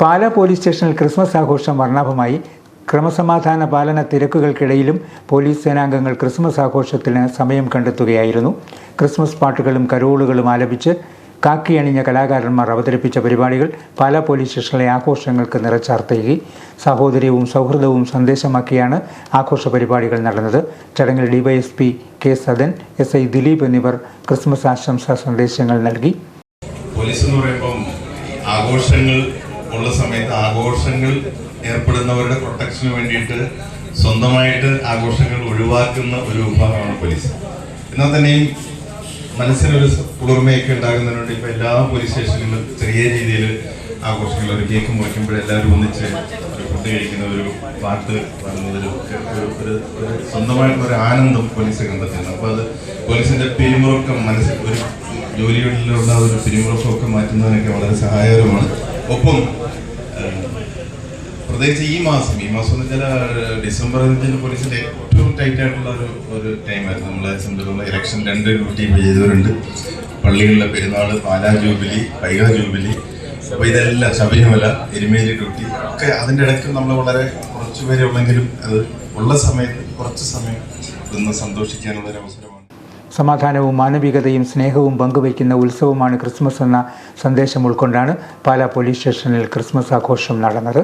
Pala police സ്റ്റേഷനിൽ Christmas ആഘോഷം വർണാഭമായി. ക്രമസമാധാന പാലന തിരക്കുകൾക്കിടയിലും പോലീസ് സേനാംഗങ്ങൾ ക്രിസ്മസ് ആഘോഷത്തിന് സമയം കണ്ടെത്തുകയായിരുന്നു. ക്രിസ്മസ് പാട്ടുകളും കരോളുകളും ആലപിച്ച് കാക്കി അണിഞ്ഞ കലാകാരന്മാർ അവതരിപ്പിച്ച പരിപാടികൾ പാല പോലീസ് സ്റ്റേഷനിലെ ആഘോഷങ്ങൾക്ക് നിറച്ചാർത്തേകി സഹോദര്യവും സൗഹൃദവും സന്ദേശമാക്കിയാണ് ആഘോഷ പരിപാടികൾ നടന്നത്. ചടങ്ങിൽ DYSP K Sadan S I Dileep എന്നിവർ ക്രിസ്മസ് ആശംസാ സന്ദേശങ്ങൾ നൽകി. പോലീസ് എന്ന് പറയുമ്പം ആഘോഷങ്ങൾ ഉള്ള സമയത്ത് ആഘോഷങ്ങൾ ഏർപ്പെടുന്നവരുടെ പ്രൊട്ടക്ഷന് വേണ്ടിയിട്ട് സ്വന്തമായിട്ട് ആഘോഷങ്ങൾ ഒഴിവാക്കുന്ന ഒരു വിഭാഗമാണ് പോലീസ് എന്നാൽ തന്നെയും മനസ്സിനൊരു കുളിർമയൊക്കെ ഉണ്ടാകുന്നതിന് വേണ്ടി ഇപ്പൊ എല്ലാ പോലീസ് സ്റ്റേഷനിലും ചെറിയ രീതിയിൽ ആഘോഷങ്ങൾ ഒരു കേക്ക് മുറിക്കുമ്പോൾ എല്ലാവരും ഒന്നിച്ച് ഒരു ഫുഡ് കഴിക്കുന്ന ഒരു പാട്ട് പാടുന്നതിലും ഒക്കെ ഒരു ഒരു സ്വന്തമായിട്ടുള്ള ഒരു ആനന്ദം പോലീസ് കണ്ടെത്തുന്നു. അപ്പോൾ അത് പോലീസിന്റെ പിരിമുറുക്കം മനസ്സിൽ ഒരു ജോലികളിലുള്ള ഒരു പിരിമുറുക്കമൊക്കെ മാറ്റുന്നതിനൊക്കെ വളരെ സഹായകരമാണ്. ഒപ്പം പ്രത്യേകിച്ച് ഈ മാസം ഈ മാസം എന്ന് വെച്ചാൽ ഡിസംബർ അഞ്ചിന് പോലീസിന്റെ ഏറ്റവും ടൈറ്റ് ആയിട്ടുള്ള ഒരു ഒരു ടൈമായിരുന്നു നമ്മളെ സംബന്ധിച്ചുള്ള ഇലക്ഷൻ രണ്ട് ഡ്യൂട്ടി ചെയ്തവരുണ്ട്. പള്ളികളിലെ പെരുന്നാൾ പാലാ ജൂബിലി പൈക ജൂബിലി. അപ്പോൾ ഇതെല്ലാം ശബരിമല എരുമേലി ഡ്യൂട്ടി ഒക്കെ അതിന്റെ ഇടയ്ക്ക് നമ്മൾ വളരെ കുറച്ച് പേരെ ഉള്ളെങ്കിലും അത് ഉള്ള സമയത്ത് കുറച്ച് സമയം നിന്ന് സന്തോഷിക്കാനുള്ള ഒരു അവസരമാണ് സമാധാനവും മാനവികതയും സ്നേഹവും പങ്കുവയ്ക്കുന്ന ഉത്സവമാണ് ക്രിസ്മസ് എന്ന സന്ദേശം ഉൾക്കൊണ്ടാണ് പാലാ പോലീസ് സ്റ്റേഷനിൽ ക്രിസ്മസ് ആഘോഷം നടന്നത്.